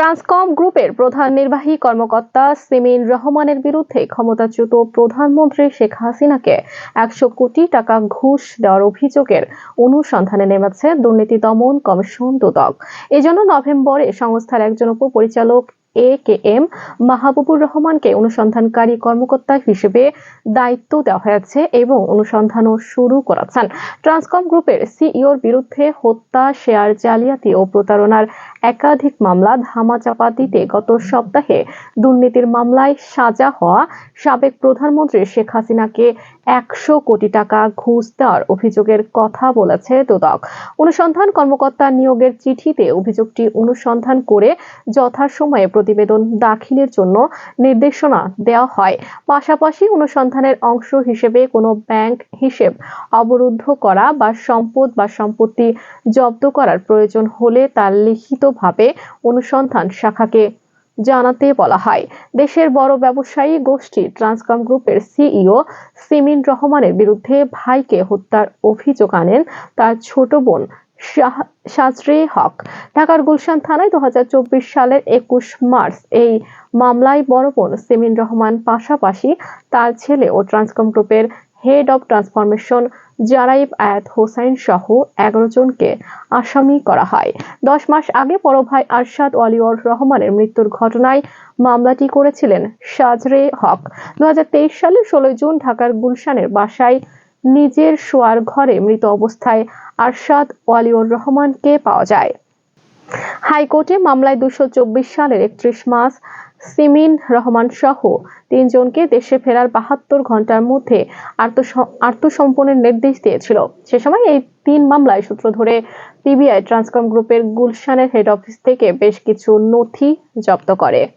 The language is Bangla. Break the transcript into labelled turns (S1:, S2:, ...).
S1: ট্রান্সকম গ্রুপের প্রধান নির্বাহী কর্মকর্তা সিমিন রহমানের বিরুদ্ধে ক্ষমতাচ্যুত প্রধানমন্ত্রী শেখ হাসিনাকে একশো কোটি টাকা ঘুষ দেওয়ার অভিযোগের অনুসন্ধানে নেমেছে দুর্নীতি দমন কমিশন দুদক। এজন্য নভেম্বরে সংস্থার একজন উপপরিচালক এ কে এম মাহবুবুর রহমানকে অনুসন্ধানকারী কর্মকর্তা হিসেবে দায়িত্ব দেওয়া হয়েছে এবং অনুসন্ধানও শুরু করেছেন। ট্রান্সকম গ্রুপের সিইওর বিরুদ্ধে হত্যা, শেয়ার জালিয়াতি ও প্রতারণার একাধিক মামলা ধামাচাপা দিতে গত সপ্তাহে দুর্নীতির মামলায় সাজা হওয়া সাবেক প্রধানমন্ত্রী শেখ হাসিনাকে একশো কোটি টাকা ঘুষ দেওয়ার অভিযোগের কথা বলেছে দুদক। অনুসন্ধান কর্মকর্তা নিয়োগের চিঠিতে অভিযোগটি অনুসন্ধান করে যথাসময়ে প্রতিবেদন দাখিলের জন্য নির্দেশনা দেওয়া হয়। পাশাপাশি অনুসন্ধানের অংশ হিসেবে কোনো ব্যাংক হিসেব অবরুদ্ধ করা বা সম্পদ বা সম্পত্তি জব্দ করার প্রয়োজন হলে তার লিখিতভাবে অনুসন্ধান শাখাকে জানাতে বলা হয়। দেশের বড় ব্যবসায়ী গোষ্ঠী ট্রান্সকম গ্রুপের সিইও সিমিন রহমানের বিরুদ্ধে ভাইকে হত্যার অভিযোগ আনেন তার ছোট বোন সাজরে হক। ঢাকার গুলশান থানায় দু হাজার চব্বিশ সালের একুশ মার্চ এই মামলায় বড় বোন সিমিন রহমান পাশাপাশি তার ছেলে ও ট্রান্সকম গ্রুপের হেড অব ট্রান্সফরমেশন জারাইব আয়াত হোসাইন সহ এগারো জনকে আসামি করা হয়। দশ মাস আগে বড় ভাই আরশাদ ওয়ালিউর রহমানের মৃত্যুর ঘটনায় মামলাটি করেছিলেন সাজরে হক। দু সালের ষোলোই জুন ঢাকার গুলশানের বাসায় নিজের শোয়ার ঘরে মৃত অবস্থায় আরশাদ ওয়ালিউর রহমানকে পাওয়া যায়। হাইকোর্টে মামলায় দুশো চব্বিশ সালের একত্রিশ মাস সিমিন রহমান সহ তিনজনকে দেশে ফেরার বাহাত্তর ঘণ্টার মধ্যে আত্মস- আত্মসমর্পণের নির্দেশ দিয়েছিল। সে সময় এই তিন মামলায় সূত্র ধরে পিবিআই ট্রান্সকম গ্রুপের গুলশানের হেড অফিস থেকে বেশ কিছু নথি জব্দ করে।